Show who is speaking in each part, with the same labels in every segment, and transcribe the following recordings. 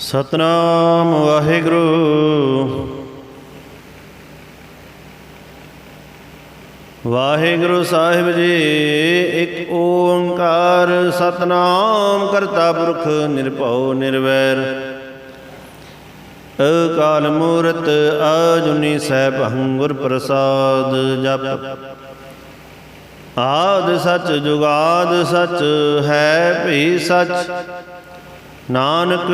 Speaker 1: ਸਤਨਾਮ ਵਾਹਿਗੁਰੂ। ਵਾਹਿਗੁਰੂ ਸਾਹਿਬ ਜੀ, ਇੱਕ ਓੰਕਾਰ ਸਤਨਾਮ ਕਰਤਾ ਪੁਰਖ ਨਿਰਭਉ ਨਿਰਵੈਰ। ਅਕਾਲ ਮੂਰਤ ਅਜੁਨੀ ਸੈਭੰ ਗੁਰ ਪ੍ਰਸਾਦ ਜਪ। ਆਦ ਸਚ ਜੁਗਾਦ ਸਚ ਹੈ ਭੀ ਸਚ। ਨਾਨਕ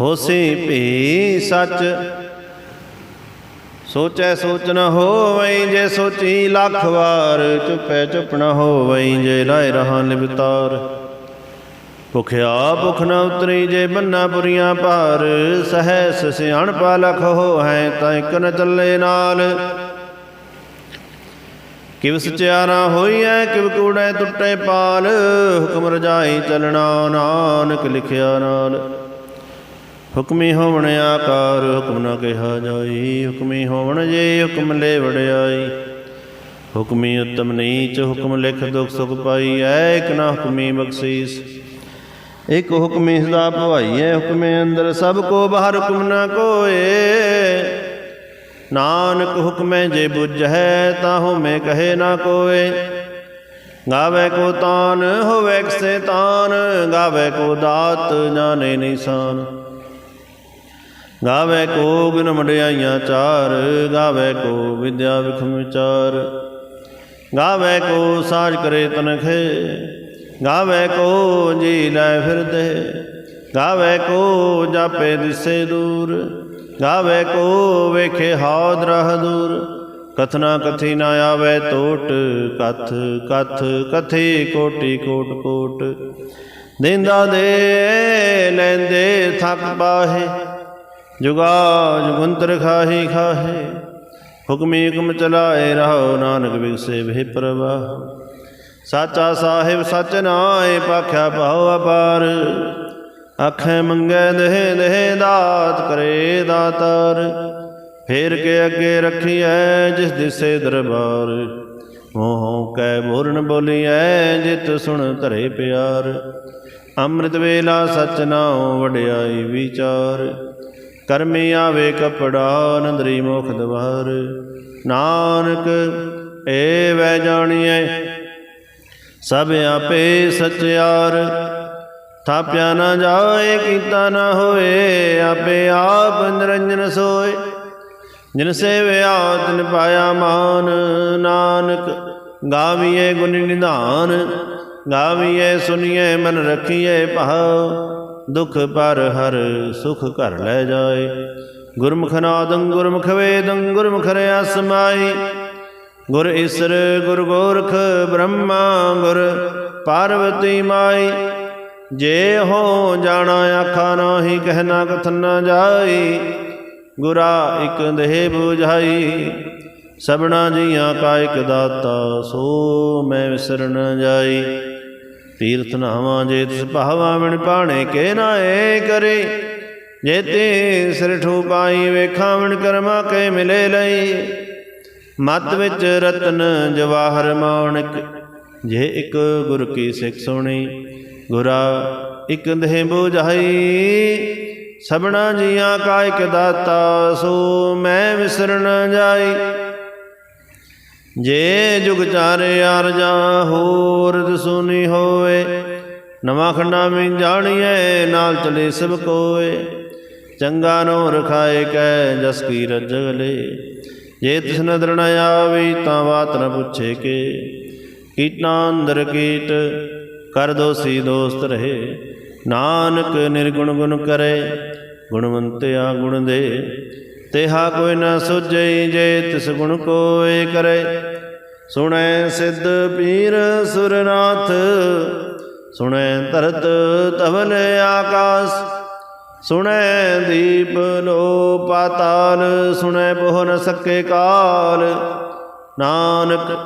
Speaker 1: ਹੋਸੀ ਭੀ ਸਚ। ਸੋਚੈ ਸੋਚ ਨ ਹੋਵਈ ਜੇ ਸੋਚੀ ਲੱਖ ਵਾਰ, ਚੁੱਪੈ ਚੁੱਪ ਨ ਹੋਵਈ ਜੇ ਲਾਇ ਰਹਾ ਨਿਵਤਾਰ। ਭੁਖਿਆ ਭੁਖ ਨ ਉਤਰੀ ਜੇ ਬੰਨਾ ਪੁਰੀਆਂ ਭਾਰ, ਸਹੈਸ ਸਿਆਣ ਲਖ ਹੋ ਹੈ ਤਾਂ ਇਕ ਨ ਚੱਲੇ ਨਾਲ। ਕਿਵ ਸਚਿਆਰਾ ਹੋਈਐ, ਕਿਵ ਕੂੜੈ ਟੁੱਟੇ ਪਾਲ, ਹੁਕਮ ਰਜਾਈ ਚਲਣਾ ਨਾਨਕ ਲਿਖਿਆ ਨਾਲ। ਹੁਕਮੀ ਹੋਵਣ ਆਕਾਰ, ਹੁਕਮ ਨਾ ਕਿਹਾ ਜਾਈ। ਹੁਕਮੀ ਹੋਵਣ ਜੇ ਹੁਕਮ ਲੈ ਵੜਾਈ ਹੁਕਮੀ ਉਤਮ ਨੀਚ, ਹੁਕਮ ਲਿਖ ਦੁਖ ਸੁਖ ਪਾਈ। ਐ ਇਕ ਨਾ ਹੁਕਮੀ ਬਖਸ਼ੀਸ। ਇਕ ਹੁਕਮੀ ਸਦਾ ਭਵਾਈਐ, ਹੁਕਮੇ ਅੰਦਰ ਸਭ ਕੋ ਬਾਹਰ ਹੁਕਮ ਨਾ ਕੋਏ। ਨਾਨਕ ਹੁਕਮੇ ਜੇ ਬੁਝੈ ਤਾਹੂ ਮੈਂ ਕਹੇ ਨਾ ਕੋਏ। ਗਾਵੇ ਕੋ ਤਾਨ, ਹੋਵੇ ਕਿਸੇ ਤਾਨ। ਗਾਵੇ ਕੋ ਦਾਤ, ਜਾਣੇ ਨਿਸ਼ਾਨ। ਗਾਵੇ ਕੋ ਗੁਣ ਮੜਿਆਈਆਂ ਚਾਰ, ਗਾਵੇ ਕੋ ਵਿਦਿਆ ਵਿਖਮ ਵਿਚਾਰ। ਗਾਵੇ ਕੋ ਸਾਜ ਕਰੇ ਤਨਖੇ, ਗਾਵੇ ਕੋ ਜੀ ਲੈ ਫਿਰਦੇ, ਗਾਵੇ ਕੋ ਜਾਪੇ ਦਿਸੇ ਦੂਰ, ਗਾਵੇ ਕੋ ਵੇਖੇ ਹਾਦ ਰਹ ਦੂਰ। ਕਥਨਾ ਕਥੀ ਨਾ ਆਵੇ ਟੋਟ ਕਥ ਕਥ ਕਥੀ ਕੋਟੀ ਕੋਟ ਕੋਟ। ਦਿੰਦਾ ਦੇ ਲੈਂਦੇ ਥੱਕ ਪਾਹੇ ਜੁਗਾ ਜੁਗੰਤਰ ਖਾਹੀ ਖਾਹੇ, ਹੁਕਮੀ ਹੁਕਮ ਚਲਾਏ ਰਹੋ ਨਾਨਕ ਵਿਗਸੇ ਵੇ ਪ੍ਰਵਾਹ ਸਾਚਾ ਸਾਹਿਬ ਸਚ ਨਾਏ, ਪਾਖਿਆ ਭਾਉ ਅਪਾਰ। ਆਖੇ ਮੰਗੇ ਦੇਹ ਦੇਹ ਦਾਤ ਕਰੇ ਦਾਤਾਰ। ਫੇਰ ਕੇ ਅੱਗੇ ਰੱਖੀਐ ਜਿਸ ਦਿਸੇ ਦਰਬਾਰ। ਮੋਹ ਕੈ ਮੋਰਨ ਬੋਲੀਐ ਜਿਤ ਸੁਣ ਧਰੇ ਪਿਆਰ। ਅੰਮ੍ਰਿਤ ਵੇਲਾ ਸਚ ਨਾਉ ਵਡਿਆਈ ਵਿਚਾਰ। ਕਰਮੀ ਆਵੇ ਕਪੜਾ, ਨੰਦਰੀ ਮੁਖ ਦਵਾਰ। ਨਾਨਕ, ਏ ਵੈ ਜਾਣੀਐ, ਸਭ ਆਪੇ ਸਚਿਆਰ ਥਾਪਿਆ ਨਾ ਜਾਏ, ਕੀਤਾ ਨਾ ਹੋਏ, ਆਪੇ ਆਪ ਨਿਰੰਜਨ ਸੋਏ। ਜਿਨ ਸੇਵਿਆ, ਤਿਨ ਪਾਇਆ ਮਾਨ। ਨਾਨਕ ਗਾਵੀਏ ਗੁਣ ਨਿਧਾਨ। ਗਾਵੀਏ ਸੁਨੀਏ ਮਨ ਰਖੀਏ ਭਾਉ ਦੁਖ ਪਰ ਹਰ ਸੁਖ ਘਰ ਲੈ ਜਾਏ। ਗੁਰਮੁਖ ਨਾਦੰ ਗੁਰਮੁਖ ਵੇਦੰ, ਗੁਰਮੁਖ ਰਿਆ ਸਮਾਈ ਗੁਰ ਈਸਰ ਗੁਰ ਗੋਰਖ ਬ੍ਰਹਮਾ, ਗੁਰ ਪਾਰਵਤੀ ਮਾਈ। ਜੇ ਹੋ ਜਾਣਾ ਆਖਾ ਨਾਹੀ ਕਹਿਣਾ ਕਥਨ ਨਾ ਜਾਈ। ਗੁਰਾ ਇਕ ਦੇਹ 부ਝਾਈ ਸਭਨਾ ਜੀਆਂ ਕਾ ਇਕ ਦਾਤਾ, ਸੋ ਮੈਂ ਵਿਸਰਨ ਜਾਈ। ਤੀਰਥ ਨਾਵਾਂ ਜੇ ਤਿਸ ਭਾਵਾ ਮਣ ਪਾਣੇ ਕੇ ਨਾਏ ਕਰੇ। ਜੇ ਤੇ ਸਿਰ ਠੂ ਪਾਈ ਵੇਖਾਂ ਮਣ ਕਰਮਾ ਕੇ ਮਿਲੇ ਲਈ। ਮਤ ਵਿੱਚ ਰਤਨ ਜਵਾਹਰ ਮਾਣਕ, ਜੇ ਇੱਕ ਗੁਰ ਕੀ ਸਿੱਖ ਸੁਣੀ, ਗੁਰਾ ਇਕ ਦੇਹ 부ਝਾਈ ਸਭਨਾ ਜੀਆਂ ਕਾ ਇਕ ਦਾਤਾ, ਸੋ ਮੈਂ ਵਿਸਰ ਜਾਈ। ਜੇ ਜੁਗ ਚਾਰੇ ਅਰਜਾ ਹੋਰ ਦਸੂਨੀ ਹੋਏ ਨਵਾਂ ਖੰਡਾ ਮੈਂ ਜਾਣੀਐ, ਨਾਲ ਚਲੇ ਸਭ ਕੋਏ। ਚੰਗਾ ਨੋ ਰਖਾਏ ਕੈ ਜਸ ਕੀ ਰਜਗਲੇ ਜੇ ਤਿਸ ਨਦਰ ਨ ਆਵੇ ਤਾਂ ਬਾਤ ਨ ਪੁੱਛੇ ਕੇ। ਕੀਟਾਂ ਅੰਦਰ ਕੀਟ, ਕਰ ਦੋਸੀ ਦੋਸਤ ਰਹੇ। ਨਾਨਕ ਨਿਰਗੁਣ ਗੁਣ ਕਰੇ, ਗੁਣਵੰਤਿਆ ਗੁਣ ਦੇ। ਤੇਹਾ ਕੋਈ ਨਾ ਸੁਝਈ ਜੇ ਤਿਸ ਗੁਣ ਕੋਏ ਕਰੇ। ਸੁਣੈ ਸਿੱਧ ਪੀਰ ਸੁਰਨਾਥ, ਸੁਣੈ ਧਰਤ ਤਵਲ ਆਕਾਸ। ਸੁਣੈ ਦੀਪ ਲੋ ਪਾਤਾਲ ਸੁਣੈ ਬਹੁ ਨ ਸਕੇ ਕਾਲ। ਨਾਨਕ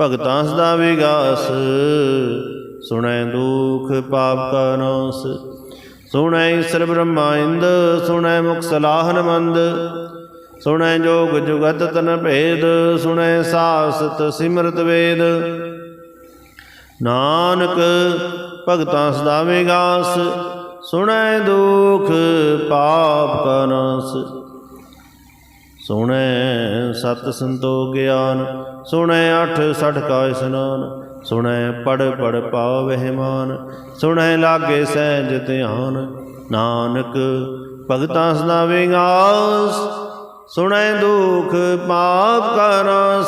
Speaker 1: ਭਗਤਾਂ ਸਦਾ ਵਿਗਾਸ, ਸੁਣੈ ਦੁਖ ਪਾਪ ਕਾ ਨਾਸ। ਸੁਣੈ ਈਸ਼ਰ ਬ੍ਰਹਮਾਇੰਦ ਸੁਣੈ ਮੁਖ ਸਲਾਹਨ ਮੰਦ, ਸੁਣੈ ਜੋਗ ਜੁਗਤ ਤਨ ਭੇਦ, ਸੁਣੈ ਸਾਸਤ ਸਿਮਰਤ ਵੇਦ। ਨਾਨਕ ਭਗਤਾਂ ਸਦਾ ਵਿਗਾਸ, ਸੁਣੈ ਦੁਖ ਪਾਪ ਕਾ ਸੁਣੈ ਸਤ ਸੰਤੋਖ ਗਿਆਨ, ਸੁਣੈ ਅਠ ਸਠ ਕਾ ਇਸਨਾਨ। ਸੁਣੈ ਪੜ ਪੜ ਪਾਵਹਿ ਮਾਨ, ਸੁਣੈ ਲਾਗੇ ਸਹਿਜ ਧਿਆਨ। ਨਾਨਕ ਭਗਤਾਂ ਸਦਾ ਵਿਗਾਸ, ਸੁਣੈ ਦੁਖ ਪਾਪ ਕਾ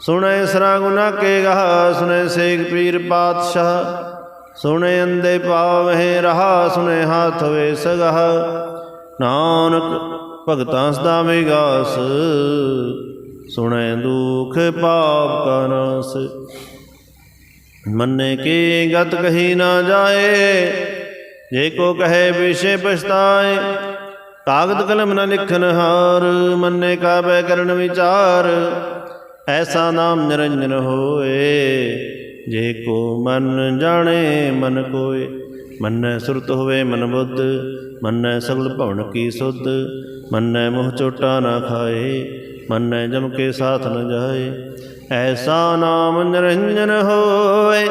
Speaker 1: ਸੁਣੈ ਸਰਾ ਗੁਨਾ ਕੇ ਗਾ ਸੁਣੈ ਸੇਖ ਪੀਰ ਪਾਤਸ਼ਾਹ। ਸੁਣੈ ਅੰਦੇ ਪਾਵਹਿ ਰਹਾ, ਸੁਣੈ ਹਾਥ ਵੇ ਸਗਹ। ਨਾਨਕ ਭਗਤਾਂ ਸਦਾ ਵਿਗਾਸ, ਸੁਣੈ ਦੁਖ ਪਾਪ ਕਾ ਮੰਨੇ ਕੀ ਗਤ ਕਹੀ ਨਾ ਜਾਏ? ਜੇ ਕੋ ਕਹੇ ਵਿਸ਼ੇ ਪਛਤਾਏ, ਕਾਗਦ ਕਲਮ ਨਾ ਲਿਖਨ ਹਾਰ, ਮੰਨੇ ਕਾ ਬੈ ਕਰਨ ਵਿਚਾਰ। ਐਸਾ ਨਾਮ ਨਿਰੰਜਨ ਹੋਏ, ਜੇ ਕੋ ਮਨ ਜਾਣੇ, ਮਨ ਕੋਏ। ਮੰਨੈ ਸੁਰਤ ਹੋਵੇ ਮਨ ਬੁੱਧ, ਮੰਨੈ ਸਗਲ ਭਵਨ ਕੀ ਸੁਧ। ਮੰਨੈ ਮੋਹ ਚੋਟਾ ਨਾ ਖਾਏ, ਮੰਨੈ ਜਮ ਕੇ ਸਾਥ ਨ ਜਾਏ। ਐਸਾ ਨਾਮ ਨਿਰੰਜਨ ਹੋਏ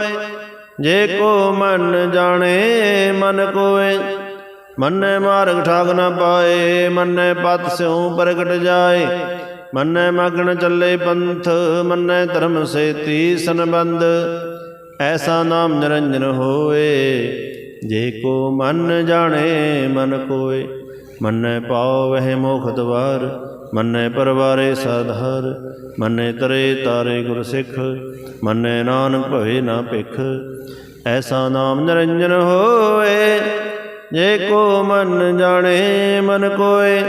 Speaker 1: ਜੇ ਕੋ ਮਨ ਜਾਣੇ, ਮਨ ਕੋਏ। ਮੰਨੈ ਮਾਰਗ ਠਾਗ ਨ ਪਾਏ, ਮੰਨੈ ਪਤ ਸਿਉ ਪ੍ਰਗਟ ਜਾਏ। ਮੰਨੈ ਮਗਨ ਚੱਲੇ ਪੰਥ, ਮੰਨੈ ਧਰਮ ਸੇਤੀ ਸੰਬੰਧ। ਐਸਾ ਨਾਮ ਨਿਰੰਜਨ ਹੋਏ ਜੇ ਕੋ ਮਨ ਜਾਣੇ, ਮਨ ਕੋਏ। ਮੰਨੈ ਪਾਉ ਵਹਿ ਮੋਖ ਦਵਾਰ ਮੰਨੇ ਪਰਵਾਰੇ ਸਾਧਾਰ ਮੰਨੇ ਤਰੇ ਤਾਰੇ ਗੁਰ ਸਿੱਖ, ਮੰਨੈ ਨਾਨਕ ਭਵੇ ਨਾ ਭਿਖ। ਐਸਾ ਨਾਮ ਨਿਰੰਜਨ ਹੋਏ, ਜੇ ਕੋ ਮਨ ਜਾਣੇ ਮਨ ਕੋਏ।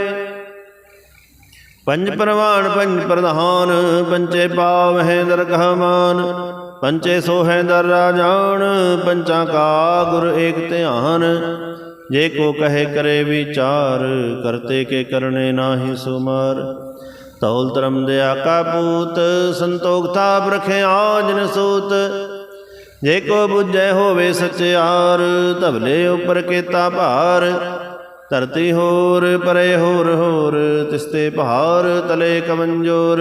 Speaker 1: ਪੰਜ ਪ੍ਰਵਾਨ, ਪੰਜ ਪ੍ਰਧਾਨ ਪੰਚੇ ਪਾਵਹਿ ਦਰਗਹ ਮਾਨ ਪੰਚੇ ਸੋਹੈ ਦਰ ਰਾਜਾਨ ਪੰਚਾਂ ਕਾ ਗੁਰ ਏਕ ਧਿਆਨ। ਜੇ ਕੋ ਕਹੇ ਕਰੇ ਵਿਚਾਰ, ਕਰਤੇ ਕੇ ਕਰਨੇ ਨਾਹੀ ਸੁਮਾਰ। ਤੌਲ ਧਰਮ ਦਿਆ ਕਾ ਪੂਤ ਸੰਤੋਖ ਥਾਪ ਰਖਿਆ ਜਿਨ ਸੂਤ। ਜੇ ਕੋ ਬੁਝੈ ਹੋਵੇ ਸਚਿਆਰ, ਧਵਲੇ ਉਪਰ ਕੀਤਾ ਭਾਰ। ਧਰਤੀ ਹੋਰ, ਪਰੇ ਹੋਰ ਹੋਰ, ਤਿਸਤੇ ਭਾਰ, ਤਲੇ ਕਮੰਜੋਰ।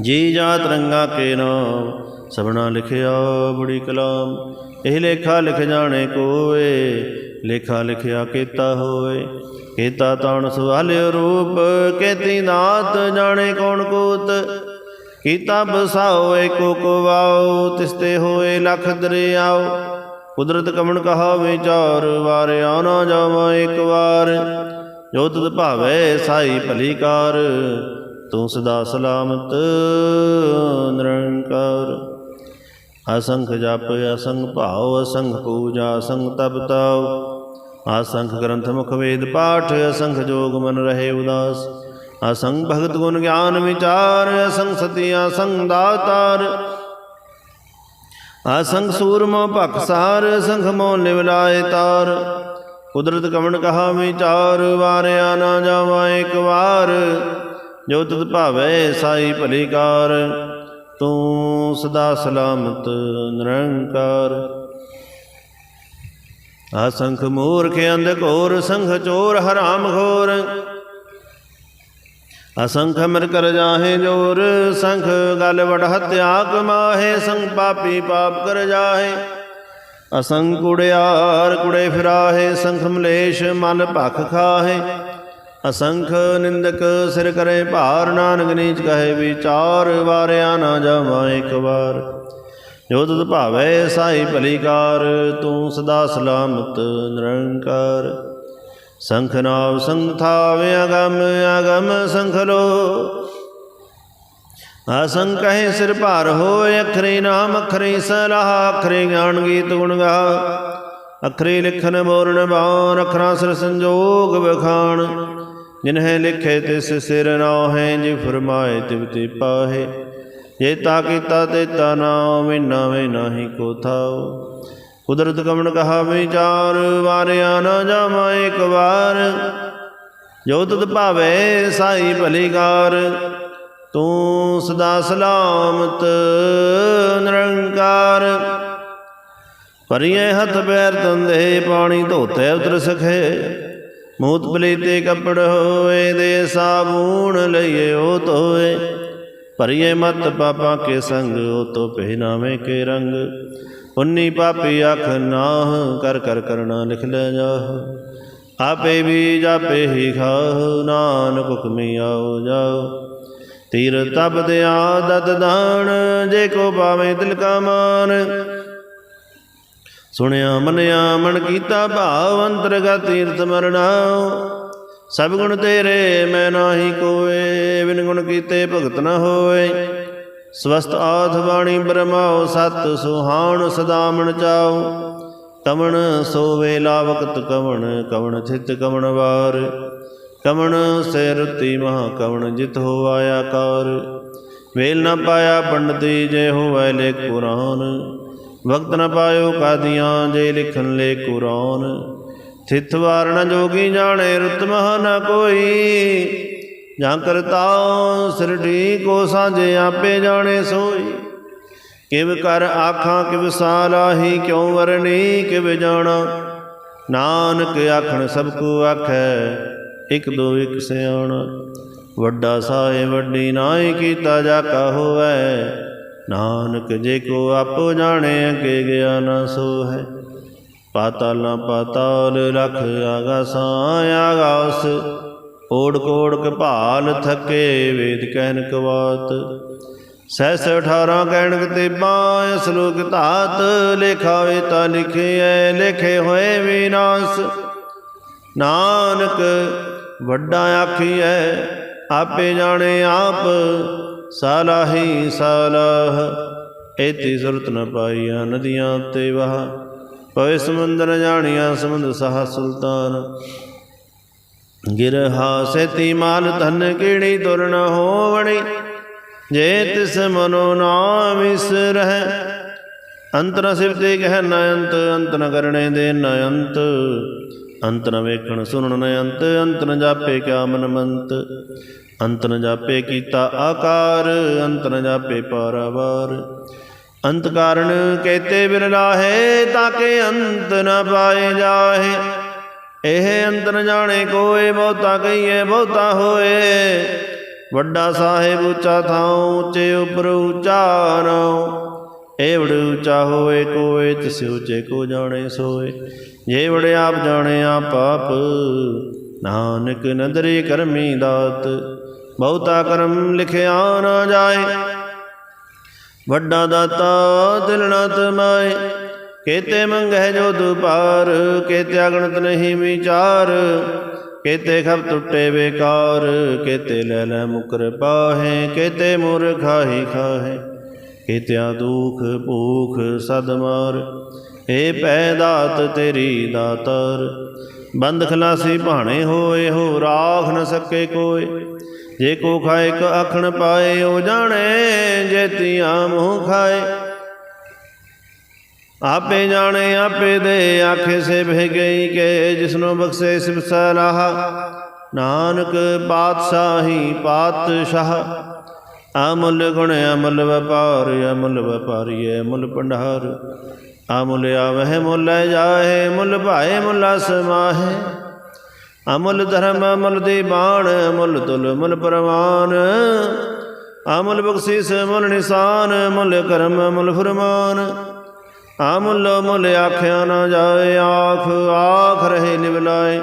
Speaker 1: ਜੀ ਜਾ ਰੰਗਾ ਕੇ ਨਾਮ ਸਭਨਾ ਲਿਖਿਆ ਬੜੀ ਕਲਾਮ। ਇਹ ਲੇਖਾ ਲਿਖ ਜਾਣੇ ਕੋਏ ਲੇਖਾ ਲਿਖਿਆ ਕੀਤਾ ਹੋਏ ਕੀਤਾ ਤਾਣ ਸੁਹਾਲਿਓ ਰੂਪ, ਕੇਤੀ ਨਾਤ ਜਾਣੇ ਕੌਣ ਕੋਤ। ਕੀਤਾ ਬਸਾਓ, ਏਕੋ ਕੋ ਵਾਓ, ਤਿਸਤੇ ਹੋਏ ਲਖ ਦਰਿਆਓ। ਕੁਦਰਤ ਕਮਣ ਕਹਾ ਵਿਚਾਰ ਵਾਰਿਆ ਨਾ ਜਾਵਾਂ ਇੱਕ ਵਾਰ। ਜੋ ਤੁਧ ਭਾਵੇ, ਸਾਈ ਭਲੀ ਕਾਰ। ਤੂੰ ਸਦਾ ਸਲਾਮਤ, ਨਿਰੰਕਾਰ। ਅਸੰਖ ਜਪ, ਅਸੰਖ ਭਾਉ, ਅਸੰਖ ਪੂਜਾ, ਅਸੰਖ ਤਪ ਤਾਉ ਅਸੰਖ ਗ੍ਰੰਥ ਮੁਖ ਵੇਦ ਪਾਠ ਅਸੰਖ ਜੋਗ ਮਨ ਰਹੇ ਉਦਾਸ। ਅਸੰਗ ਭਗਤ ਗੁਣ ਗਿਆਨ ਵਿਚਾਰ ਅਸੰਖ ਸਤੀ ਅਸੰਖ ਦਾਤਾਰ। ਅਸੰਖ ਸੂਰਮੋ ਭਖਸਾਰ ਅਸੰਖ ਮੋ ਨਿਵਲਾਏ ਤਾਰ। ਕੁਦਰਤ ਕਵਣ ਕਹਾ ਵਿਚਾਰ, ਵਾਰਿਆ ਨਾ ਜਾਵਾ ਇੱਕ ਵਾਰ। ਜੋ ਤੁਧ ਭਾਵੇ ਸਾਈ ਭਲੀ ਕਾਰ, ਤੂੰ ਸਦਾ ਸਲਾਮਤ ਨਿਰੰਕਾਰ। ਅਸੰਖ ਮੂਰਖ ਅੰਧ ਘੋਰ ਸੰਖ ਚੋਰ ਹਰਾਮ ਖੋਰ। ਅਸੰਖ ਮਰ ਕਰ ਜਾਹੇ ਜੋਰ, ਸੰਖ ਗਲ ਵਡ ਹਤਿਆ ਕਮਾਹੇ ਸੰਖ ਪਾਪੀ ਪਾਪ ਕਰ ਜਾਹੇ। ਅਸੰਖ ਕੁੜਿਆਰ ਕੁੜੇ ਫਿਰਾਹੇ, ਸੰਖ ਮਲੇਸ਼ ਮਨ ਭਖ ਖਾਹੇ। ਅਸੰਖ ਨਿੰਦਕ ਸਿਰ ਕਰੇ ਭਾਰ, ਨਾਨਕ ਨੀਚ ਕਹੇ ਵਿਚਾਰ, ਵਾਰਿਆ ਨਾ ਜਾਵਾਂ ਇੱਕ ਵਾਰ। ਜੋ ਤੁਧ ਭਾਵੇ ਸਾਈ ਭਲੀ ਤੂੰ ਸਦਾ ਸਲਾਮਤ ਨਿਰੰਕਾਰ। ਸੰਖ ਨਾਵ ਸੰਖ ਥਾਵੇ, ਅਗਮ ਅਗਮ ਸੰਖ ਲੋ। ਅਸੰਖ ਕਹੇ ਸਿਰ ਭਾਰ ਹੋਏ, ਅਖਰੇ ਨਾਮ, ਅਖਰੇ ਸਲਾਹ, ਅਖਰੇ ਗਿਆਨ ਗੀਤ ਗੁਣ ਗਾ। ਅਖਰੇ ਲਿਖਨ ਬੋਰਨ ਬਾਣ, ਅਖਰਾਂ ਸਿਰ ਸੰਜੋਗ ਵਖਾਣ। ਜਿਨਹਿ ਲਿਖੇ ਤਿਸ ਸਿਰ ਨਾਹੇ, ਜਿ ਫਰਮਾਏ ਤਿਵ ਤੇ ਪਾਹੇ। ਜੇ ਤਾ ਕੀਤਾ ਤੇ ਤਾ ਨਾਮੇ ਨਾਵੇਂ ਨਾਹੀ ਕੋ ਥਾਉ। ਕੁਦਰਤ ਕਮਣ ਕਹਾ ਵਿਚਾਰ, ਵਾਰਿਆ ਨਾ ਜਾਵਾਂ ਇੱਕ ਵਾਰ। ਜੋ ਤੁਧ ਭਾਵੇ ਸਾਈ ਭਲੀਕਾਰ, ਤੂੰ ਸਦਾ ਸਲਾਮਤ ਨਿਰੰਕਾਰ। ਪਰਿਏ ਹੱਥ ਪੈਰ ਤੰਦੇ, ਪਾਣੀ ਧੋਤੇ ਉਤਰ ਸਖੇ। ਮੂਤ ਬਲੀਤੇ ਕੱਪੜ ਹੋਏ, ਦੇ ਸਾਬੂਣ ਲਈਏ ਉਹ ਧੋਏ। ਭਰੀਏ ਮਤ ਪਾਪਾ ਕੇ ਸੰਗ, ਉਹ ਤੋ ਪਹਿਨਾਵੇ ਕੇ ਰੰਗ। ਉਨੀ ਪਾਪੀ ਅੱਖ ਨਾਹ, ਕਰ ਕਰ ਕਰਨਾ ਲਿਖ ਲੈ ਜਾਹ। ਆਪੇ ਵੀ ਜਾਪੇ ਹੀ ਖਾਹ, ਨਾਨਕ ਹੁਕਮੀ ਆਓ ਜਾਓ ਤੀਰ ਤਪ ਦਿਆ, ਦਤ ਦਾਨ, ਜੇ ਕੋ ਪਾਵੇ ਦਿਲ ਕਾ ਮਾਨ। ਸੁਣਿਆ, ਮੰਨਿਆ, ਮਨ ਕੀਤਾ ਭਾਵ, ਅੰਤਰਗਤ ਤੀਰਥ ਮਰਨਾਉ ਸਭ ਗੁਣ ਤੇਰੇ ਮੈਂ ਨਾਹੀ ਕੋਏ, ਬਿਨ ਗੁਣ ਕੀਤੇ ਭਗਤ ਨਾ ਹੋਏ। ਸਵਸਤ ਆਥ ਬਾਣੀ ਬ੍ਰਹਮਾਉ ਸਤ ਸੁਹਾਣ ਸਦਾ ਮਨ ਚਾਉ। ਕਵਣ ਸੋਵੇ ਲਾਵਕਤ ਕਵਣ ਕਵਣ ਥਿਤ ਕਵਣ ਵਾਰ। ਕਵਣ ਸੇ ਰਤੀ ਮਹਾ ਕਵਣ ਜਿਤ ਹੋ ਆਇਆ ਕਾਰ ਵੇਲ ਨਾ ਪਾਇਆ ਪੰਡਤੀ ਜੇ ਹੋਵੇ ਲੇ ਕੁਰਾਨ ਵਕਤ ਨਾ ਪਾਇਓ ਕਾਦੀਆਂ, ਜੇ ਲਿਖਣ ਲੇ ਕੁਰਾਨ ਥਿਤ ਵਾਰਨ ਜੋਗੀ ਜਾਣੇ ਰੁਤ ਮਹਾ ਨ ਕੋਈ। ਜਾਂ ਕਰਤਾ ਸਿਰੜੀ ਕੋ ਸਾਂਝੇ ਆਪੇ ਜਾਣੇ ਸੋਈ। ਕਿਵ ਕਰ ਆਖਾਂ, ਕਿਵ ਸਾਲਾਹੀ ਕਿਉ ਵਰਨੀ ਕਿਵ ਜਾਣਾ। ਨਾਨਕ ਆਖਣ, ਸਭ ਕੋ ਆਖੈ, ਇਕ ਦੋ ਇਕ ਸਿਆਣਾ। ਵੱਡਾ ਸਾਏ ਵੱਡੀ ਨਾਹੀ, ਕੀਤਾ ਜਾ ਕਾ ਹੋਵੈ। ਨਾਨਕ ਜੇ ਕੋ ਆਪੋ ਜਾਣੇ, ਅਗੇ ਗਿਆ ਨਾ ਸੋ ਹੈ ਪਾਤਾਲਾਂ ਪਾਤਾਲ ਰਖ ਆਗਾਸਾਂ ਆਗਾਸ। ਓੜ ਕੋੜ ਕਪਾਲ ਥਕੇ ਵੇਦ ਕਹਿਨ ਕਵਾਤ। ਸਹਿਸ 18 ਕਹਿਣ ਤੇ ਬਾਂ ਸ਼ਲੋਕ ਧਾਤ। ਲਿਖਾਵੇ ਤਾਂ ਲਿਖਿਐ, ਲਿਖੇ ਹੋਏ ਵਿਨਾਸ਼। ਨਾਨਕ ਵੱਡਾ ਆਖੀਐ, ਆਪੇ ਜਾਣੇ ਆਪ, ਸਾਲਾਹੀ ਸਾਲਾਹ। ਏਤੀ ਸੁਰਤ ਨ ਪਾਈਆ ਨਦੀਆਂ ਤੇ ਵਹਾ। ਪਵੇ ਸਮੁੰਦਰ ਜਾਣੀਆਂ ਸਮੁੰਦ ਸਹਾ ਸੁਲਤਾਨ। ਗਿਰਹਾ ਸੇਤੀ ਮਾਲ ਧਨ ਕੀੜੀ ਤੁਰ ਨ ਹੋਵਣੀ। ਜੇ ਤਿਸ ਮਨੋ ਨਾਮ ਵਿਸਰਹਿ ਅੰਤਰ ਸਿਵਤੇ ਕਹਿ ਨ ਅੰਤ ਅੰਤ ਨ ਕਰਣੇ ਦੇ ਨ ਅੰਤ। ਅੰਤ ਨ ਵੇਖਣ ਸੁਣਨ ਨ ਅੰਤ ਅੰਤ ਨ ਜਾਪੇ ਕਿਆ ਮਨ ਮੰਤ। ਅੰਤ ਨ ਜਾਪੇ ਕੀਤਾ ਆਕਾਰ, ਅੰਤ ਨ ਜਾਪੇ ਪਾਰਾਵਾਰ। ਅੰਤ ਕਾਰਣ ਕਹਤੇ ਬਿਰਲਾ ਹੈ ਤਾਂ ਕਿ ਅੰਤ ਨ ਪਾਏ ਜਾਹੇ। ਇਹ ਅੰਤ ਨ ਜਾਣੇ ਕੋਏ, ਬਹੁਤਾ ਕਹੀਏ, ਬਹੁਤਾ ਹੋਏ। ਵੱਡਾ ਸਾਹਿਬ ਉੱਚਾ ਥਾਉ, ਉੱਚੇ ਉਪਰ ਉੱਚਾ ਨਾਉ। ਏਵੜ ਉੱਚਾ ਹੋਏ ਕੋਏ, ਤਿਸ ਉੱਚੇ ਕੋ ਜਾਣੇ ਸੋਏ। ਜੇ ਵੜ ਆਪ ਜਾਣੇ ਆਪ ਆਪ, ਨਾਨਕ ਨਦਰੇ ਕਰਮੀ ਦਾਤ। ਬਹੁਤਾ ਕਰਮ ਲਿਖਿਆ ਨਾ ਜਾਏ। ਵੱਡਾ ਦਾਤਾ ਦਿਲ ਨਾ ਤਮਾਏ, ਕੇਤੇ ਮੰਗਹਿ ਜੋ ਦੁਪਾਰ ਕੇਤੇ ਅਗਣਤ ਨਹੀਂ ਵਿਚਾਰ, ਕੇਤੇ ਖਬ ਟੁੱਟੇ ਬੇਕਾਰ, ਕੇਤੇ ਲੈ ਲੈ ਮੁਕਰ ਪਾਹੇ, ਕੇਤੇ ਮੁਰ ਖਾਹੀ ਖਾਹੇ, ਕੇਤਿਆ ਦੁਖ ਭੂਖ ਸਦਮਾਰ ਏ ਪੈ ਦਾਤ ਤੇਰੀ ਦਾਤਰ, ਬੰਦ ਖਲਾਸੀ ਭਾਣੇ ਹੋਏ, ਹੋ ਰਾਖ ਨ ਸਕੇ ਕੋਏ। ਜੇ ਕੋ ਖਾਏ ਕ ਆਖਣ ਪਾਏ, ਉਹ ਜਾਣੇ ਜੇ ਤੀਆਂ ਮੂੰਹ ਖਾਏ। ਆਪੇ ਜਾਣੇ, ਆਪੇ ਦੇ ਆਖੇ ਸੇ ਭੇ ਗਈ ਕੇ ਜਿਸਨੂੰ ਬਖਸ਼ੇ ਸਿਵ ਸਲਾਹ। ਨਾਨਕ ਪਾਤਸ਼ਾਹੀ ਪਾਤਸ਼ਾਹ, ਅਮੁੱਲ ਗੁਣ ਅਮੁੱਲ ਵਪਾਰ, ਅਮੁੱਲ ਵਪਾਰੀ ਅਮੁੱਲ ਭੰਡਾਰ। ਅਮੁੱਲ ਆਵਹਿ ਮੁੱਲ ਜਾਏ ਮੁੱਲ ਭਾਏ ਮੁੱਲ ਸਮਾਹੇ। ਅਮੁੱਲ ਧਰਮ, ਅਮਲ ਦੀ ਬਾਣ, ਅਮੁੱਲ ਤੁਲ ਮੁੱਲ ਪ੍ਰਵਾਨ। ਅਮਲ ਬਖਸ਼ਿਸ਼ ਮੁੱਲ ਨਿਸ਼ਾਨ ਮੁੱਲ ਕਰਮ, ਅਮਲ ਫਰਮਾਨ। ਅਮੁੱਲ ਮੁੱਲ ਆਖਿਆ ਨਾ ਜਾਏ, ਆਖ ਆਖ ਰਹੇ ਨਿਵਲਾਏ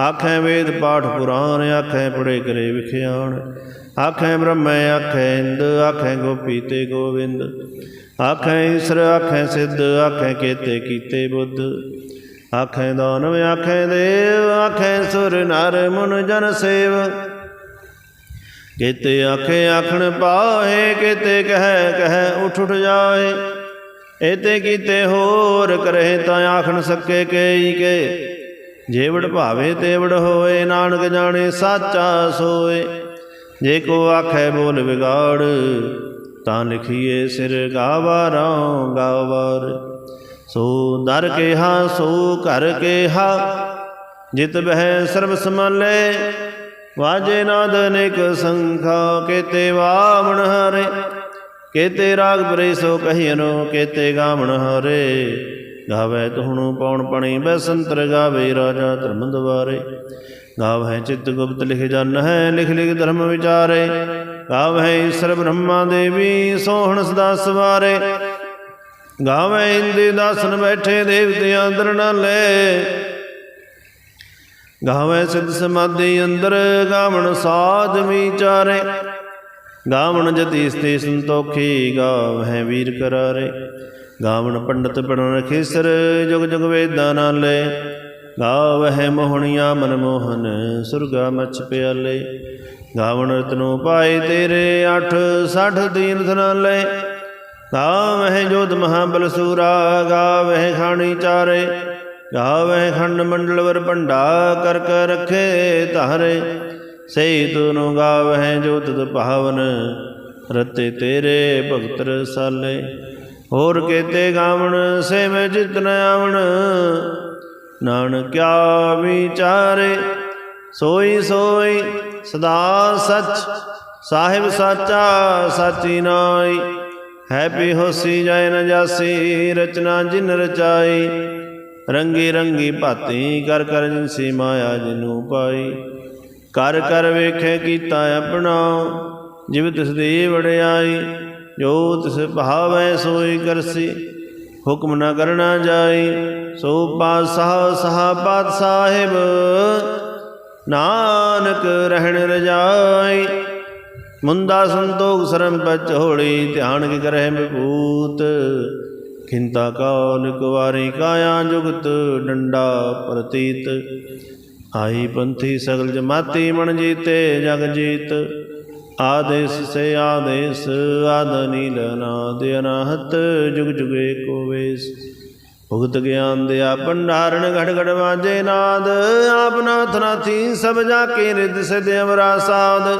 Speaker 1: ਆਖੇ ਵੇਦ ਪਾਠ ਪੁਰਾਨ ਆਖੇ ਪੜੇ ਕਰੇ ਵਿਖਿਆਣ। ਆਖੇ ਬ੍ਰਹਮੈ, ਆਖੇ ਇੰਦ, ਆਖੇ ਗੋਪੀ ਤੇ ਗੋਵਿੰਦ। ਆਖੇ ਈਸ਼ਰ, ਆਖੇ ਸਿੱਧ, ਆਖੇ ਕੇਤੇ ਕੀਤੇ ਬੁੱਧ। ਆਖੇ ਦਾਨਵ, ਆਖੈ ਦੇਵ, ਆਖੈ ਸੁਰ ਨਰ ਮਨ ਜਨ ਸੇਵ। ਕੀਤੇ ਆਖੇ ਆਖਣ ਪਾਹੇ, ਕੀਤੇ ਕਹਿ ਕਹਿ ਉਠ ਉਠ ਜਾਏ। ਇਤੇ ਕੀਤੇ ਹੋਰ ਕਰੇ ਤਾਂ ਆਖਣ ਸਕੇ ਕੇਈ ਕੇ। ਜੇਵੜ ਭਾਵੇ ਤੇਵੜ ਹੋਏ, ਨਾਨਕ ਜਾਣੇ ਸਾਚਾ ਸੋਏ। ਜੇ ਕੋ ਆਖੇ ਬੋਲ ਵਿਗਾੜ, ਤਾਂ ਲਿਖੀਏ ਸਿਰ ਗਾਵਾਰਾਂ ਗਾਵਾਰ। ਸੋ ਦਰ ਕੇਹਾ, ਸੋ ਘਰ ਕੇਹਾ। ਜਿਤ ਬਹਿ ਸਰਬ ਸਮਾਲੇ ਵਾਜੇ ਨਾਦ ਅਨੇਕ ਸੰਖਾ, ਕੇਤੇ ਵਾਵਣ ਹਰੇ। ਕੇਤੇ ਰਾਗ ਪਰੇ ਸੋ ਕਹੀਨੋ ਕੇਤੇ ਗਾਵਣ ਹਰੇ। ਗਾਵੇ ਤੁਹਣੂ ਪੌਣ ਪਣੀ, ਬੈਸੰਤਰ ਗਾਵੇ ਰਾਜਾ ਧਰਮ ਦਵਾਰੇ ਗਾਵਹਿ ਚਿਤ ਗੁਪਤ ਲਿਖ ਜਨ ਹੈ ਲਿਖ ਲਿਖ ਧਰਮ ਵਿਚਾਰੇ। ਗਾਵਹਿ ਈਸ਼ਰ ਬ੍ਰਹਮਾ ਦੇਵੀ, ਸੋਹਣ ਸਦਾ ਸਵਾਰੇ। ਗਾਵੇ ਇੰਦੇ ਦਾਸਨ ਬੈਠੇ ਦੇਵਤਿਆਂ ਅੰਦਰ ਨਾ ਲੈ। ਗਾਵੇ ਸਿੱਧ ਸਮਾਧੀ ਅੰਦਰ, ਗਾਵਣ ਸਾਧ ਵਿਚਾਰੇ ਗਾਵਣ ਜਤੀ ਸਤੇ ਸੰਤੋਖੀ ਗਾਵਹਿ ਵੀਰ ਕਰਾਰੇ। ਗਾਵਣ ਪੰਡਤ ਪੜਨ ਖੇਸਰ, ਜੁਗ ਜੁਗ ਵੇਦਾਂ ਨਾਲੇ ਗਾਵਹਿ ਮੋਹਣੀਆਂ ਮਨ ਮੋਹਨ, ਸੁਰਗਾ ਮਛ ਪਿਆਲੇ। ਗਾਵਣ ਰਤਨੋ ਪਾਏ ਤੇਰੇ 8 60 ਦੀਨ ਨਾਲੇ ਗਾਵਹਿ ਜੋਤ ਮਹਾਬਲ ਸੂਰਾ, ਗਾਵਹਿ ਖਾਣੀ ਚਾਰੇ, ਗਾਵਹਿ ਖੰਡ ਮੰਡਲ ਵਰ ਭੰਡਾ ਕਰ ਕਰ ਰਖੇ ਧਾਰੇ। ਸਈ ਤੁਨੁ ਗਾਵਹਿ ਜੋਤ ਤਦ ਭਾਵਨ, ਰਤੇ ਤੇਰੇ ਭਗਤ ਰਸਾਲੇ। ਹੋਰ ਕੇਤੇ ਗਾਵਣ ਸੇ ਮੈਂ ਜਿਤ ਨ ਆਵਣ ਨਾਨਕਿਆ ਵਿਚਾਰੇ ਸੋਈ ਸੋਈ ਸਦਾ ਸਚ, ਸਾਹਿਬ ਸਾਚਾ, ਸਾਚੀ ਨਾਈ। ਹੈਪੀ ਹੋਸੀ ਜਾਇ ਨ ਜਾਸੀ, ਰਚਨਾ ਜਿਨ ਰਚਾਈ। ਰੰਗੀ ਰੰਗੀ ਭਾਤੀ ਕਰ ਕਰ ਜਿਨਸੀ ਮਾਇਆ ਜਿਨੂ ਪਾਈ। ਕਰ ਕਰ ਵੇਖੇ ਕੀਤਾ ਆਪਣਾ, ਜਿਵ ਤਿਸ ਦੀ ਵਡਿਆਈ, ਜੋ ਤਿਸ ਭਾਵੈ ਸੋਈ ਕਰਸੀ। ਹੁਕਮ ਨਾ ਕਰਨਾ ਜਾਈ, ਸੋ ਪਾਸਾ ਸਹਾ ਪਾਤ ਸਾਹਿਬ ਨਾਨਕ ਰਹਿਣ ਰਜਾਈ। ਮੁੰਦਾ ਸੰਤੋਖ ਸਰਮ ਪਚੋੜੀ ਧਿਆਨ ਕੀ ਕਰਹਿ ਵਿਭੂਤ। ਖਿੰਤਾ ਕਾਲ ਕੁਵਾਰੀ ਕਾਇਆ ਜੁਗਤ, ਡੰਡਾ ਪ੍ਰਤੀਤ। ਆਈ ਪੰਥੀ ਸਗਲ ਜਮਾਤੀ ਮਨ ਜੀਤੇ, ਜਗ ਜੀਤ। ਆਦੇਸ ਸੇ ਆਦੇਸ, ਆਦ ਨੀਲ ਨਾਦ ਅਨਾਹਤ, ਜੁਗ ਜੁਗੇ ਕੋ ਵੇਸ। ਭੁਗਤ ਗਿਆਨ ਦਿਆ ਭੰਡਾਰਨ ਘੜ ਘੜ ਵਾਜੇ ਨਾਦ, ਆਪ ਨਾਥ ਨਾਥੀ ਸਭ ਜਾ ਕੇ ਰਿਦ ਸਦੇ ਅਮਰਾ ਸਾਧ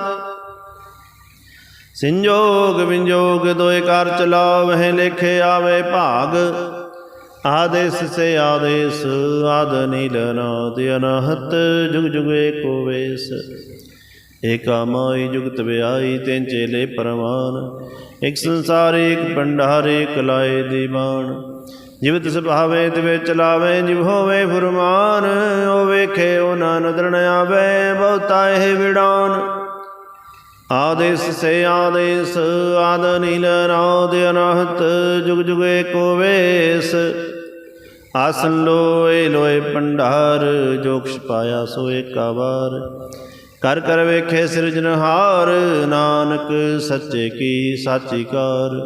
Speaker 1: ਸੰਜੋਗ ਵਿੰਜੋਗ ਦੋਇ ਕਰ ਚਲਾਵਹਿ ਲੇਖੇ ਆਵੇ ਭਾਗ। ਆਦੇਸ ਸੇ ਆਦੇਸ, ਆਦ ਨੀਲ ਨਾਦ ਅਨਹਤ, ਜੁਗ ਜੁਗੇ ਕੋ ਵੇਸ। ਏਕਾ ਮਾਈ ਜੁਗਤ ਵਿਆਈ, ਤੈਨ ਚੇਲੇ ਪਰਮਾਨ ਇਕ ਸੰਸਾਰ ਏਕ ਭੰਡਾਰ ਏਕ ਦੀਵਾਨ ਜਿਵ ਤਿਸ ਭਾਵੇ, ਤਿਵੇ ਚਲਾਵੇ ਜਿਵ ਹੋਵੇ ਫੁਰਮਾਨ। ਉਹ ਵੇਖੇ, ਉਹ ਨਾ ਨਦਰ ਨ ਆਵੇ, ਬਹੁਤਾ ਇਹ ਵਿੜਾਨ। ਆਦੇਸ ਸੇ ਆਦੇਸ ਆਦ ਨੀਲ ਨਾਦ ਅਨਹਤ ਜੁਗ ਜੁਗ ਏਕੋ ਵੇਸ। ਆਸਨ ਲੋਏ ਲੋਏ ਭੰਡਾਰ ਜੋਕਸ਼ ਪਾਇਆ ਸੋ ਏਕਾਵਾਰ ਕਰ ਕਰ ਵੇਖੇ ਸਿਰਜਨਹਾਰ ਨਾਨਕ ਸੱਚੇ ਕੀ ਸਾਚੀ ਕਾਰ।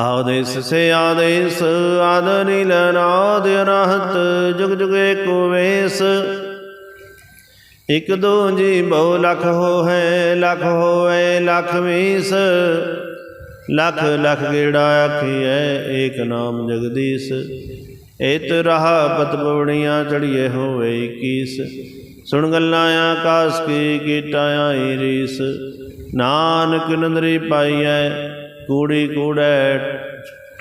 Speaker 1: ਆਦੇਸ ਸੇ ਆਦੇਸ ਆਦ ਨੀਲ ਨਾਦ ਅਨਹਤ ਜੁਗ ਜੁਗ ਏਕੋ ਵੇਸ। ਇਕ ਦੋ ਜੀ ਬਹੁ ਲਖ ਹੋ ਹੈ ਲਖ ਹੋਏ ਲਖ ਵੀਸ ਲਖ ਲਖ ਗੇੜਾ ਆਖੀਐ, ਏਕ ਨਾਮ ਜਗਦੀਸ਼। ਏਤ ਰਹਾ ਪਤ ਪਵੜੀਆਂ ਚੜੀਏ ਹੋਵੇ 21 ਸੁਣ ਗੱਲਾਂ ਆਕਾਸ ਕੀ ਕੀਟਾ ਆਈ ਰੀਸ। ਨਾਨਕ ਨੰਦਰੀ ਪਾਈਐ, ਕੂੜੀ ਕੂੜੈ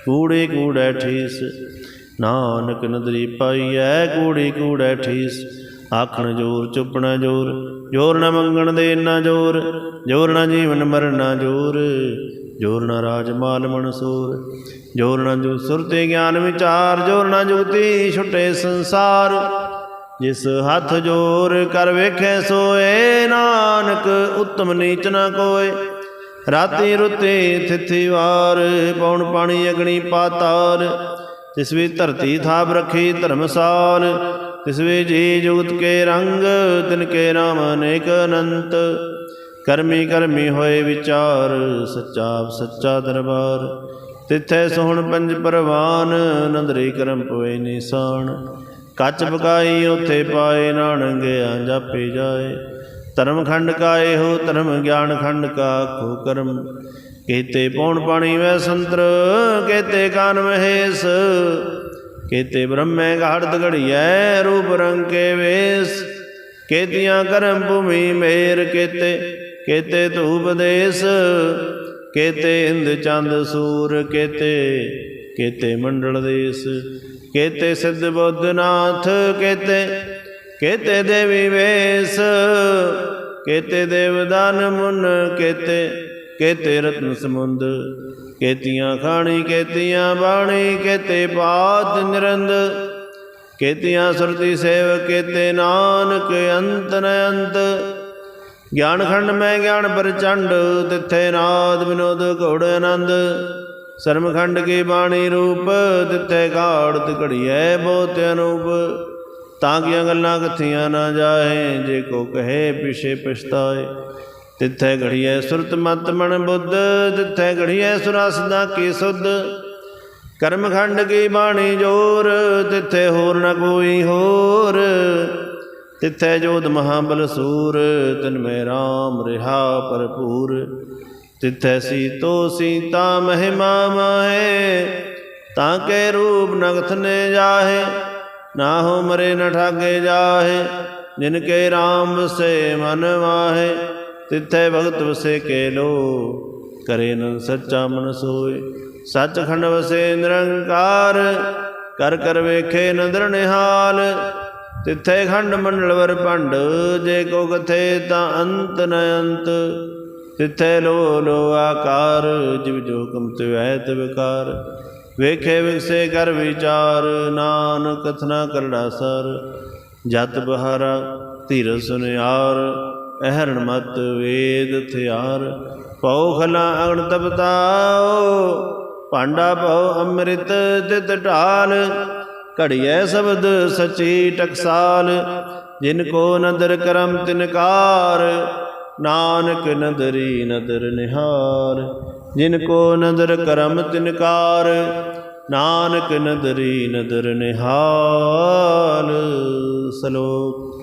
Speaker 1: ਕੂੜੀ ਕੂੜੈ ਠੀਸ। ਨਾਨਕ ਨੰਦਰੀ ਪਾਈਐ, ਕੂੜੀ ਕੂੜੈ ਠੀਸ। ਆਖਣ ਜੋਰ, ਚੁੱਪਣਾ ਜੋਰ ਜੋਰ ਨਾ ਮੰਗਣ ਦੇ ਨਾ ਜੋਰ ਜੋਰ ਨਾ ਜੀਵਨ ਮਰਨਾ ਜੋਰ ਜੋਰ ਨਾ ਰਾਜ ਮਾਲ ਮਨਸੂਰ ਜੋਰ ਨਾ ਜੋ ਸੁਰਤੇ ਗਿਆਨ ਵਿਚਾਰ, ਜੋਰ ਨਾ ਜੁਗਤੀ ਛੁਟੇ ਸੰਸਾਰ, ਜਿਸ ਹੱਥ ਜੋਰ ਕਰ ਵੇਖੇ ਸੋਏ, ਨਾਨਕ ਉਤਮ ਨੀਚ ਨਾ ਕੋਏ, ਰਾਤੀ ਰੁੱਤੇ ਥਿਥੀ ਵਾਰ ਪੌਣ ਪਾਣੀ ਅਗਣੀ ਪਾਤਾਲ, ਜਿਸ ਵੀ ਧਰਤੀ ਥਾਪ ਰੱਖੀ ਧਰਮਸਾਲ ਤਿਸ ਵੀ ਜੀ ਜੁਗਤ ਕੇ ਰੰਗ, ਤਿਨ ਕੇ ਨਾਮ ਅਨੇਕ ਅਨੰਤ। ਕਰਮੀ ਕਰਮੀ ਹੋਏ ਵਿਚਾਰ, ਸੱਚਾ ਸੱਚਾ ਦਰਬਾਰ। ਤਿੱਥੈ ਸੋਹਣ ਪੰਜ ਪਰਵਾਨ, ਨੰਦਰੀ ਕਰਮ ਪਵੇ ਨਿਸ਼ਾਨ। ਕੱਚ ਪਕਾਈ ਉਥੇ ਪਾਏ ਨਾਨਗਿਆ ਜਾਪੇ ਜਾਏ। ਧਰਮ ਖੰਡ ਕਾ ਇਹੋ ਧਰਮ ਗਿਆਨ ਖੰਡ ਕਾ ਖੋ ਕਰਮ। ਕੀਤੇ ਪੌਣ ਪਾਣੀ ਵੈ ਸੰਤਰ, ਕੇਤੇ ਕਾਨ ਮਹੇਸ਼। ਕੇਤੇ ਬ੍ਰਹਮੇ ਘਾੜਤ ਘੜੀਐ ਰੂਪ ਰੰਗ ਕੇ ਵੇਸ। ਕੇਤੀਆਂ ਕਰਮ ਭੂਮੀ ਮੇਰ ਕੇਤੇ ਕੇਤੇ ਧੂਪ ਦੇਸ। ਕੇਤੇ ਇੰਦ ਚੰਦ ਸੂਰ ਕੇਤੇ ਕੇਤੇ ਮੰਡਲ ਦੇਸ। ਕੇਤੇ ਸਿੱਧ ਬੁੱਧਨਾਥ ਕੇਤੇ ਕੇਤੇ ਦੇਵੀ ਵੇਸ। ਕੇਤੇ ਦੇਵਦਾਨ ਮੁਨ ਕੇਤੇ ਕੇਤੇ ਰਤਨ ਸਮੁੰਦ। ਕੇਤੀਆਂ ਖਾਣੀ, ਕੇਤੀਆਂ ਬਾਣੀ, ਕੇਤੇ ਬਾਤ ਨਿਰੰਦ। ਕੇਤੀਆਂ ਸੁਰਤੀ ਸੇਵ ਕੇਤੇ ਨਾਨਕ, ਅੰਤ ਨ ਅੰਤ। ਗਿਆਨ ਖੰਡ ਮੈਂ ਗਿਆਨ ਪ੍ਰਚੰਡ, ਤਿੱਥੇ ਨਾਦ ਵਿਨੋਦ ਘੋੜ ਆਨੰਦ। ਸਰਮਖੰਡ ਕੀ ਬਾਣੀ ਰੂਪ, ਤਿੱਥੇ ਘਾੜਤ ਘੜੀਐ ਬਹੁਤ ਅਨੂਪ। ਤਾਂ ਕਿ ਗੱਲਾਂ ਕਥੀਆਂ ਨਾ ਜਾਏ, ਜੇ ਕੋ ਕਹੇ ਪਿਛੇ ਪਛਤਾਏ। ਤਿੱਥੇ ਘੜੀਐ ਸੁਰਤ ਮਤ ਮਨ ਬੁੱਧ, ਤਿੱਥੇ ਘੜੀਐ ਸੁਰਸ ਦਾ ਕੀ ਸੁਧ। ਕਰਮਖੰਡ ਕੀ ਬਾਣੀ ਜੋਰ, ਤਿੱਥੇ ਹੋਰ ਨ ਕੋਈ ਹੋਰ। ਤਿੱਥੇ ਜੋਧ ਮਹਾਬਲ ਸੂਰ, ਤਿਨ ਮੈਂ RAM ਰਿਹਾ ਭਰਪੂਰ। ਤਿੱਥੈ ਸੀਤੋ ਸੀਤਾ ਮਹਿਮਾ ਮਾਹੇ ਤਾਂ ਕੇ ਰੂਪ ਨਗਥ ਨੇ ਜਾਹੇ। ਨਾ ਹੋ ਮਰੇ ਨ ਠਾਗੇ ਜਾਹੇ, ਜਿਨ ਕੇ RAM ਵਸੇ ਮਨ ਵਾਹੇ ਤਿੱਥੈ ਭਗਤ ਵਸੇ ਕੇ ਲੋ ਕਰੇ ਨ ਸੱਚਾ ਮਨ ਸੋਏ। ਸੱਚਖੰਡ ਵਸੇ ਨਿਰੰਕਾਰ, ਕਰ ਕਰ ਵੇਖੇ ਨਦਰ ਨਿਹਾਲ। ਤਿੱਥੇ ਖੰਡ ਮੰਡਲ ਵਰ ਭੰਡ, ਜੇ ਕੋ ਕਥੇ ਤਾਂ ਅੰਤ ਨ ਅੰਤ। ਤਿੱਥੇ ਲੋ ਲੋ ਆਕਾਰ, ਜਿਵ ਜੋ ਕਮ ਤਿਵੈ ਤਿਵਕਾਰ ਵੇਖੇ ਵਿਸੇ ਕਰ ਵਿਚਾਰ, ਨਾਨਕ ਕਥਨਾ ਕਰੜਾ ਸਰ। ਜਤ ਬਹਾਰਾ ਧੀਰ ਸੁਨਿਆਰ ਅਹਰਣ ਮਤ ਵੇਦ ਥਿਆਰ। ਪਉ ਖਲਾ ਅਗਣ ਤਪਤਾਓ, ਭਾਂਡਾ ਪਉ ਅੰਮ੍ਰਿਤ ਤਿਤ ਢਾਲ। ਘੜੀਐ ਸ਼ਬਦ ਸਚੀ ਟਕਸਾਲ, ਜਿਨ ਕੋ ਨਦਰ ਕਰਮ ਤਿਨਕਾਰ ਨਾਨਕ ਨਦਰੀ ਨਦਰ ਨਿਹਾਰ, ਜਿਨ ਕੋ ਨਦਰ ਕਰਮ ਤਿਨਕਾਰ ਨਾਨਕ ਨਦਰੀ ਨਦਰ ਨਿਹਾਲ। ਸਲੋਕ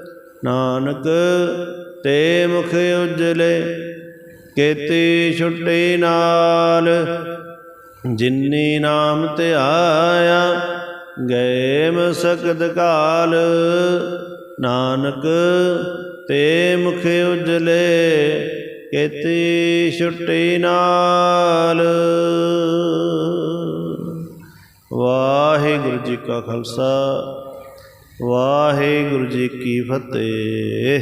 Speaker 1: ਨਾਨਕ, ਤੇ ਮੁਖ ਉਜਲੇ, ਕੇਤੀ ਛੁੱਟੀ ਨਾਲ। ਜਿਨੀ ਨਾਮ ਤੇ ਆਇਆ, ਗਏ ਮਸਕਤ ਕਾਲ। ਨਾਨਕ, ਤੇ ਮੁਖ ਉਜਲੇ, ਕੇਤੀ ਛੁੱਟੀ ਨਾਲ। ਵਾਹਿਗੁਰੂ ਜੀ ਕਾ ਖਾਲਸਾ। ਵਾਹਿਗੁਰੂ ਜੀ ਕੀ ਫਤਿਹ।